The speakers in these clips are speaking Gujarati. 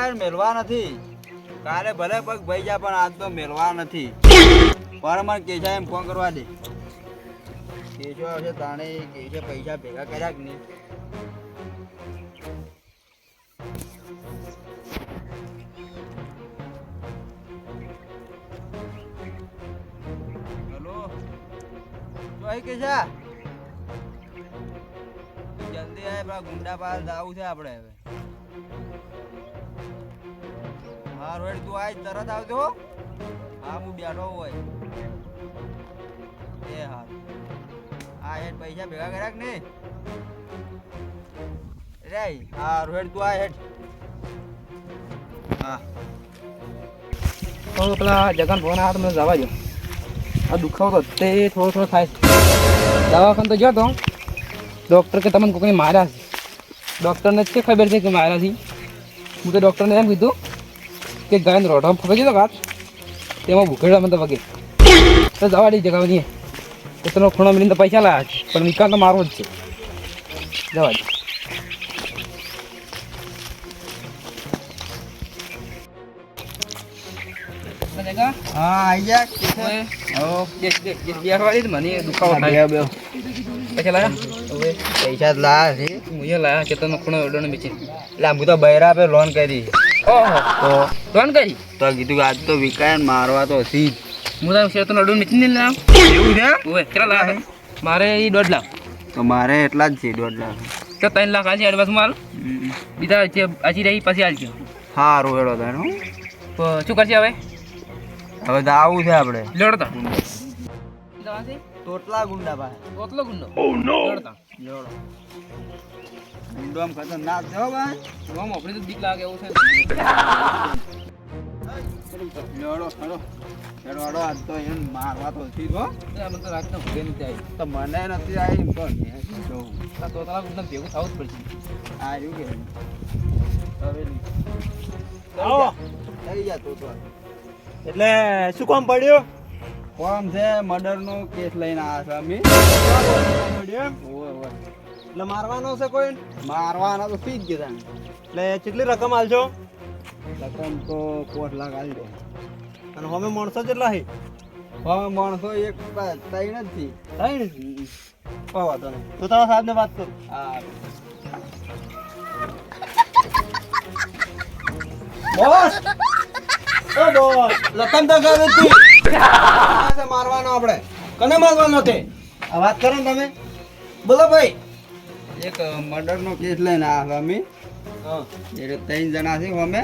આયન મેલવા નથી. કાલે ભલે પગ ભાઈ જા પણ આજ તો મેલવા નથી. પણ મને કેશા એમ ફોન કરવા દે. કેશો આવશે તાણે કેશે પૈસા ભેગા કર્યા કે નહીં. કેશા જલ્દી આવે પેલા ગુંડા પાસ જવું છે આપણે હવે. હા રોડ તું આજ તરત આવજો હો. હા બેઠો હોય. એ હા આ હેડ પૈસા ભેગા કર્યા કે નહીં? રે હા રોડ તું આ હેડ. હા. તો પેલા જગન ફોન આવ્યો મને જવા દો. આ દુખાવો તો તે થોડો થોડો થાય દવાખાને તો ગયો તો ડૉક્ટર કે તમને કોકને માર્યા છે. ડૉક્ટરને જ કે ખબર છે કે માર્યા છે. હું તો ડૉક્ટરને એમ કીધું કે ગાયન રોઢો ફગાઈ દીધો કાચ તેમાં ભૂખેડા મને તો વગે તો જવા દઈ જગાવ નહીં તો ખૂણો મિલીને તો પૈસા લાયા. છે પણ નિકાલ તો મારવો જ છે. જવા દે. જગા પૈસા લાયા? હવે લાયા કે તને ખૂણો લોન કરી. ઓહો. તો કરી તો કીધું કે આજ તો વિકાય મારવા તો જ. હું તારું ચેતન અડોને બેચી ને લાવ એવું છે? કેટલા લાખ? મારે એ દોઢ લાખ. તો મારે એટલા જ છે દોઢ લાખ. તો ત્રણ લાખ આજે એડવાન્સ માલ બીજા હજી રહી પછી આલજો. સારું હેડો તારે તો શું કરશે હવે? હવે તો આવું છે આપણે લેડતા. ટોટલા ગુંડા ભાઈ કોતલો ગુંડો? ઓ નો લડતા. જોડો આમ ખતરનાક છે ભાઈ. રોમ આપણે તો બીક લાગે એવું છે જોડો હેડો ખેડવાડો આજ તો એમ મારવા તો થી તો મને તો રાતના ભૂગે નથી આવી. તો મને નથી આવી તો મેં તો આ તોતલા ભેગું થવું જ પડશે. આ એવું કે. આવો. થઈ જા તો તો. એટલે શું કામ પડ્યું? કોમ છે મર્ડર નો કેસ લઈને આવ્યા છે અમે. પડ્યું? એટલે મારવાનો છે કોઈ? મારવાના તો સી જ કીધા એટલે કેટલી રકમ આલજો? રકમ તો કોટ લાખ દે. અને હવે માણસો કેટલા હી હવે માણસો એક ત્રણ જ થી ત્રણ કોઈ વાંધો નહીં. તો તારા સાહેબને વાત કરું. હા. બોસ! ઓ બોસ! લખન તો કરે તી મારવાનો આપણે. કને મારવાનો તે? આ વાત કરો ને તમે. બોલો ભાઈ. એક મર્ડર નો કેસ લઈને આવ્યા અમે. એટલે ત્રણ જણા છે અમે.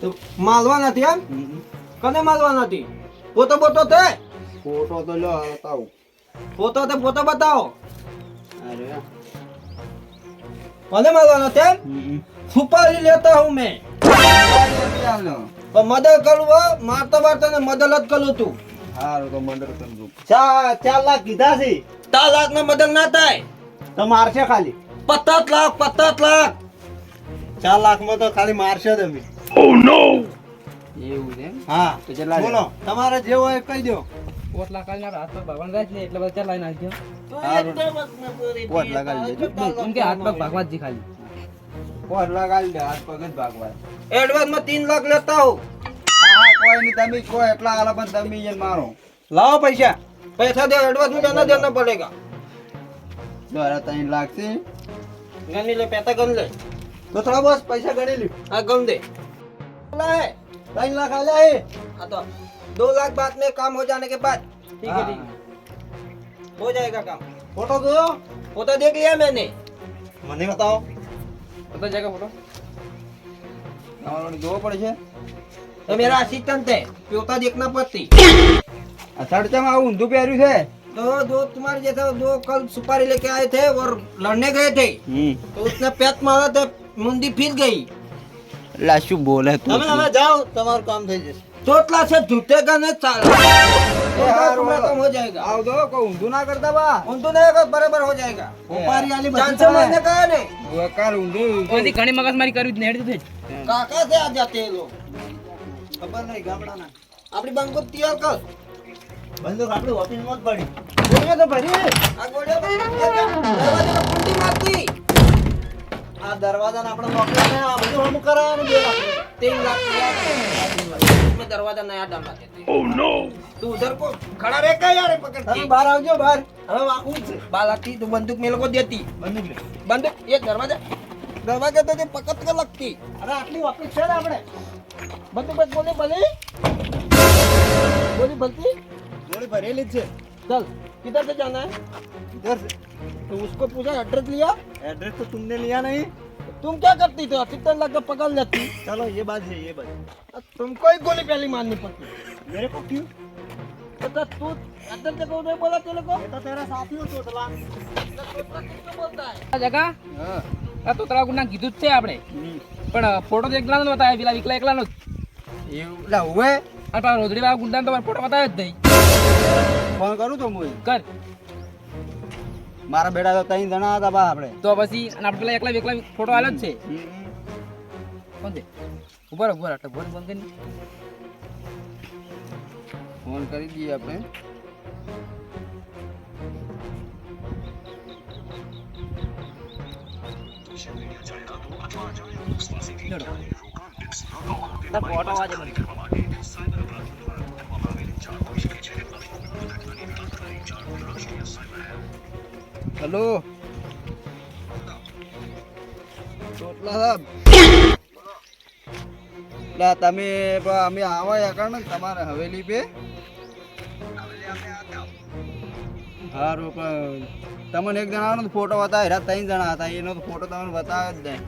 તો માલવા નથી એમ? કને માલવા નથી? પોતો પોતો તે ફોટો તો લો બતાવો. પોતો તે પોતો બતાવો. અરે. કને માલવા નથી એમ? છુપારી લેતા હું મેં. પણ મદદ કરું હો મારતો મારતા ને મદદ જ કરું તું. સારું તો મદદ કરજો. ચાર ચાર લાખ કીધા છે. ચાર લાખ ને મદદ ના થાય. તો મારશે ખાલી. પચાસ લાખ પચાસ લાખ. ચાર લાખમાં તો ખાલી મારશે તમે oh, એવું છે હા. તો બોલો તમારે જે હોય કહી દો. પોટ લગાડી ભગવાન રાજ એટલે બધા હાથ પગ ભાગવા જ ખાલી. પોટ લગાડી દે હાથ પગ ભાગવા એડવાન્સ તીન લાખ લેતા કોઈ નહીં કોઈ એટલા આલા પણ તમે મારો. લાવો પૈસા. પૈસા દે એડવાન્સમાં દેના પડેગા पड़ेगा દ્વારા ત્રણ લાખ છે गन ले पैसा गन ले तो थोड़ा बस पैसा गने ली हाँ गन दे बोला है तीन लाख आला है हाँ तो दो लाख बाद में काम हो जाने के बाद ठीक है ठीक है हो जाएगा काम फोटो दो फोटो देख लिया मैंने मने बताओ બતા જગા ફોટો તમારે જોવો પડે છે तो मेरा असिस्टेंट है पोता देखना पड़ती આ સડચામાં આવું ઊંધું પહેર્યું છે तो दो तुम्हारे जैसा दो कल सुपारी लेके आए थे और लड़ने गए थे હમ तो उसने पैक मारा था मुंडी फिर गई એટલે શું બોલે તું તમે હવે જાઓ તમારું કામ થઈ જશે ચોટલા से झूठेगा नहीं साला तुम्हारा काम हो जाएगा આવ દો કોઈ ઊંધું ના કરતા બા उनको नहीं होगा बराबर हो जाएगा ऊपारी वाली जान से मारने का है नहीं બેકાર ઊંધું કોઈ ઘણી મગજમારી કરવી જ નહીં હેડ તો થઈ काका से आ जाते हैं लोग खबर नहीं गामडाना આપણી બંકો તૈયાર કર બંદૂક આપણી ઓફિસ માં જ પડી ગોળીઓ તો ભરી આ ગોળીઓ તો દરવાજામાં કુંડી મારતી આ દરવાજાને આપણે નોકરી ને આ બધું હમું કરાવવાનું બે લાખ तीन लाख लिया उसमें दरवाजा नया डालना देते ओह नो तू उधर को खड़ा रह का यार पकड़ તમે के બહાર આવજો બહાર હવે વાકું જ છે बाल आती तो बंदूक मेरे को देती બંદૂક લે बंदूक ये दरवाजा दरवाजा तो जो पकड़ कर लगती અરે આટલી ઓફિસ છે ને આપણે बंदूक बंद बोले भले बोली भलती ગોળી ભરેલી જ છે चल किधर से जाना है इधर से तो उसको पूछा एड्रेस लिया एड्रेस तो तुमने लिया नहीं तुम क्या करती थी कितने लग पकड़ लेती चलो ये बात है ये बात तुमको ही गोली पहली मारनी पड़ती मेरे को क्यों तो तो तू अंदर से कौन बोला तेरे को ये तो तेरा साथी हो तोतला જગા હા આ તો તળાવ ગુના કીધું જ છે આપણે પણ ફોટો તો એકલા નો બતાવ્યા પેલા એકલા એકલા નો એવું એટલે હવે આ પેલા રોજડી વાળા ગુંડા તો ફોટો બતાવ્યો જ નહીં ફોન કરું તો હું કર. મારા બેટા તો ત્રણ જણા હતા બા આપણે. તો પછી અને આપણે પેલા એકલા એકલા ફોટો આલો જ છે. કોણ છે ઊભા ઊભા એટલે ફોન બંધ કરી ફોન કરી દઈએ આપણે. ફોટો મને હેલો ચોટલા સાહેબ તમે અમે આવા યાર ને તમારે હવેલી પે સારું પણ તમને એક જણાનો ફોટો બતાવે. હેરા ત્રણ જણા હતા. એનો તો ફોટો તમને બતાવે જ નહીં.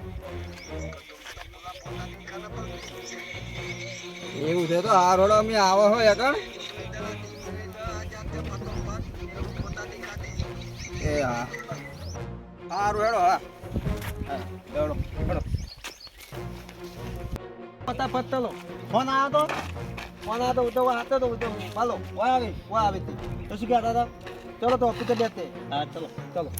એવું છે તો આ અમે આવા હોય યાર એ હા. સારું હેડો હા. હેડો હેડો. ફટાફટ ચલો. ફોન આવ્યો તો? ફોન આવ્યો તો ઉતો હાથે તો ઉતો હાલો વાય આવી વાય આવી તો શું કહેતા હતા? ચલો તો ઓફિસે બેસતે હા ચલો ચલો.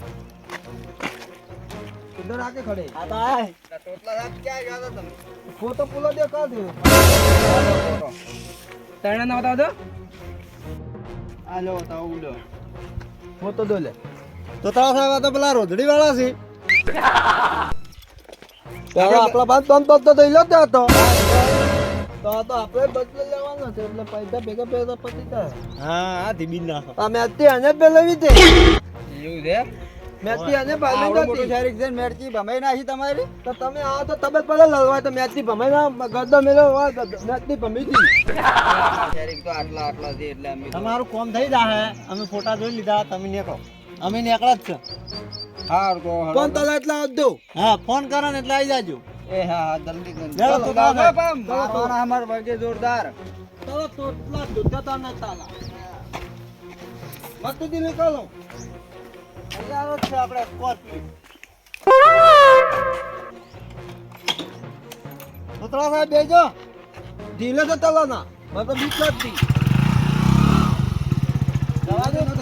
કિધર આકે ખડે. આ તો આ ટોટલા રાત ક્યાં ગયા હતા તમે? ફોટો પૂલો દે કર દે તણે ના બતાવ આ લો બતાવ ઉડો ફોટો દો લે. તો તારા સાહેબ આ તો પેલા રોધડી વાળા છે આપણા બાદ બંધ બંધ તો ઈલો જ હતો તો. તો આપણે બદલે લેવાનો છે એટલે પૈસા ભેગા ભેગા પતી જાય. હા હા ધીમી નાખો આ મેં અત્યારે આને દે એવું છે? મેં અત્યારે આને પાડી આવડું મોટું દીધી શેરીક છે ને મેરચી ભમાઈ નાખી તમારી. તો તમે આવો તો તબિયત પડે લડવાય તો મેચથી ભમાઈ ના ગરદો મેલો મેચથી ભમી દી તો આટલા આટલા છે એટલે તો- તમારું કોમ થઈ જાય અમે ફોટા જોઈ લીધા તમે નીકળો અમે નીકળા જ છે. હારું તો હેડો. કોણ એટલે આવજો હા ફોન કરો ને એટલે આવી જાજો. એ હા હા જલ્દી જલ્દી. તો તો. અમાર ભાગે જોરદાર. ચલો ટોટલા તો ને તાલા. મત દી નીકળો. તૈયાર જ છે આપણે કોટલી ઉતરા સાહેબ બેજો. ઢીલે તો ચલાના મને તો બીક નથી. જવા દે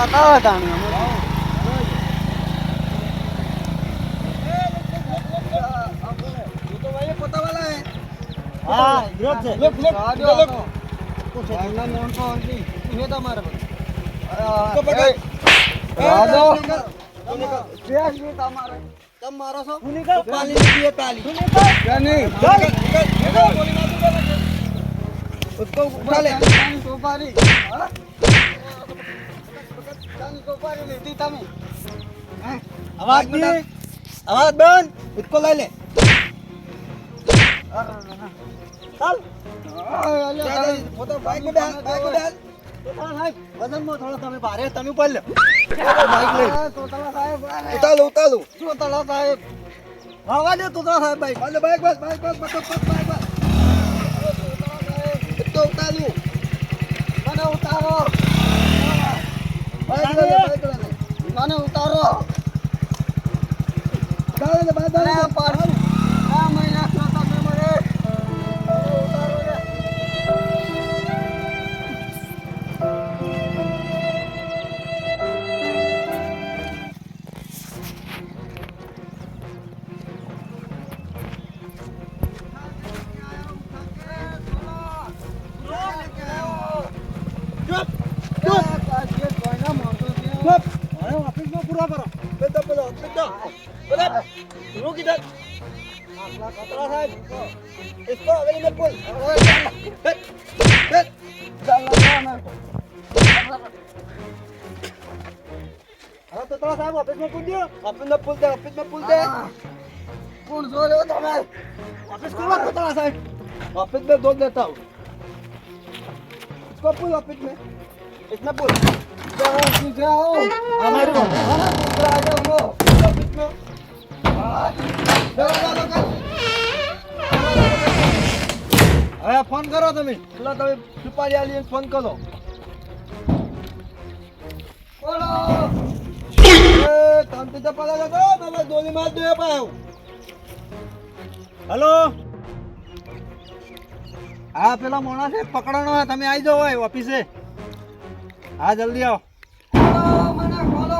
હતા તાણી હા વિરોધ છે. લોક લોક લોક પૂછે ના નોન તો આંટી એ તમારે તો બટા રાજો પ્યાસ મે તમારે. તમ મારો છો? હું નીકળ? પાલી દીએ પાલી. હું નીકળ? કે નહીં. ચાલ. નીકળ બોલી ના તું બોલે ઉસકો ઉઠા લે સોપારી હા? અવાજ નહીં અવાજ લે. ચાલ. પોતા બાઈક ઉડાલ તમે ભારે તમે પર લે. બાઈક લઈ. ઉતાલો ઉતાલો શું સાહેબ. હવા દે તું તળા bike. Bike bus bike bus bus bike bus તો ઉતારો. મને ઉતારો हाँ तो थोड़ा साहब ऑफिस में पुल दियो ऑफिस में पुल दे ऑफिस में पुल दे कौन सो रहे हो तुम्हें ऑफिस खोलो तो थोड़ा साहब ऑफिस में दो देता हूँ इसको पुल ऑफिस में इसमें पुल जाओ सीख रहा हो हमारे को दूसरा आ जाओ वो ऑफिस में जाओ जाओ હવે ફોન કરો તમે. પેલા તમે સુપારી આલી ફોન કરો. બોલો. તમે તો પલા જતો તમે દોલી માં દે પાયો હેલો? હા પેલા મોણા છે પકડવાનો છે તમે આવી જાઓ હોય ઓફિસે. હા જલ્દી આવો.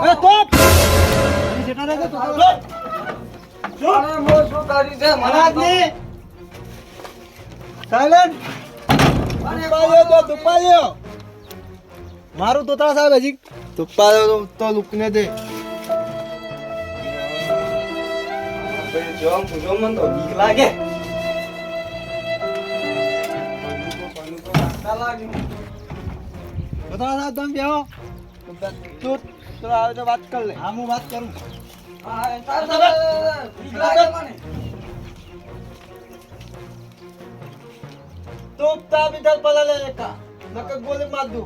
એ તોપ તમે જેટા રહેજો તો મહારાજની સાયલેન્ટ! તો દુપાયો. મારું તોતરા સાહેબ હજી દુપાયો તો તો લુકને દે. જો મન તો બીક લાગે. તોતરા સાહેબ તમે બેહો. તું તું આવે તો વાત કર લે. હા હું વાત કરું. બીક લાગે મને. તુપતા બીધર પલા લે લેકા નકક બોલે માધુ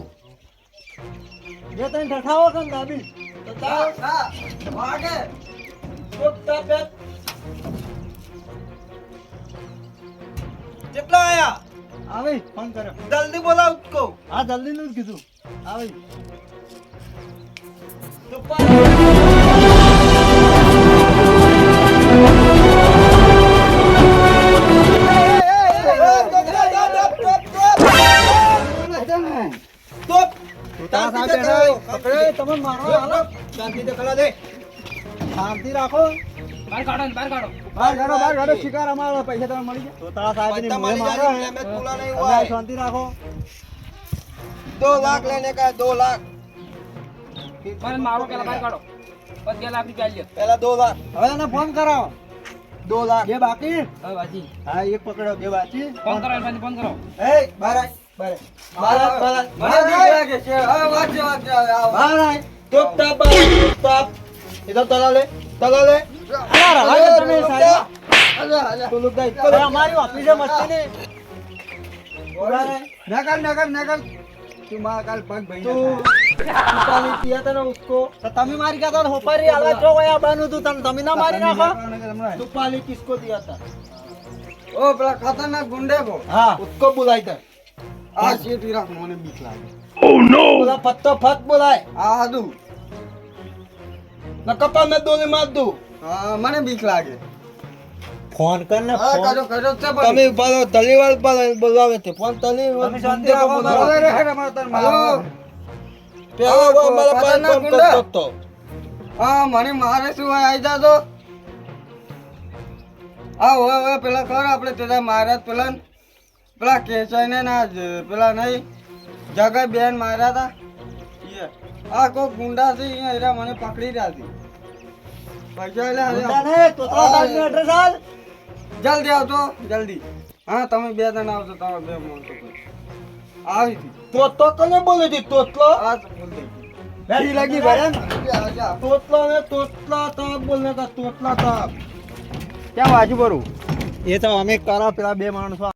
જે તને ઠઠાવો કન દાબી. તતા હા ભાગે તુપતા પેટ. કેટલા આયા? આવી ફોન કર્યો. જલ્દી બોલાવ ઉઠકો હા જલ્દી નું કીધું. આવી. તુપા શિકારો શિકાર અમારો પૈસા તમે મળી જાય. તો તારા સાહેબની મોહે મારો હે. બોલા નહીં હોય. શાંતિ રાખો. 2 લાખ લેને કા 2 લાખ. પણ મારો પેલા ભાઈ કાઢો. પછી લાખ રૂપિયા લે પેલા 2 લાખ. હવે તને ફોન કરાવો 2 લાખ. બે બાકી? હા બાજી હા એક પકડો બે બાકી. ફોન કરો એને ફોન કરો. એ બારા બારા બારા બારા મને બીક લાગે છે. હવે વાંચે વાંચે બારા ટોપ ટોપ ટોપ ઇધર તલાલે તલાલે. આ રા તમે સાહેબ. અમારી ઓફિસે ગુંડે કો હા ઉસકો બુલાઈ તા આ મને બીક લાગે ઓ નો પેલા ફત બોલાય આ હાદુ નકપા મે દોને માર દઉં મને બીક લાગે. ફોન કર ને તમે પાલો તલીવાલ પાલો બોલાવે છે. ફોન તલીવાલ. હા મને મારે શું હોય આઈ જા તો હવે હવે પેલા કર આપણે તેના મહારાજ પેલા પેલા કેસાઈ ને ના પેલા નહીં જગા બેન માર્યા હતા આ કોઈ ગુંડા છે અહીંયા મને પકડી રહ્યા હતી પૈસા લે જલ્દી આવજો જલ્દી. હા તમે બે જણ આવજો તમે બે મોટો આવી તો તો કને બોલે છે તોતલો? આ બોલતી લાગી ભાઈ તોતલો ને તોતલા તાપ બોલને કા તોતલા તાપ કેમ આજુ બરું? એ તો અમે કરા પેલા બે માણસો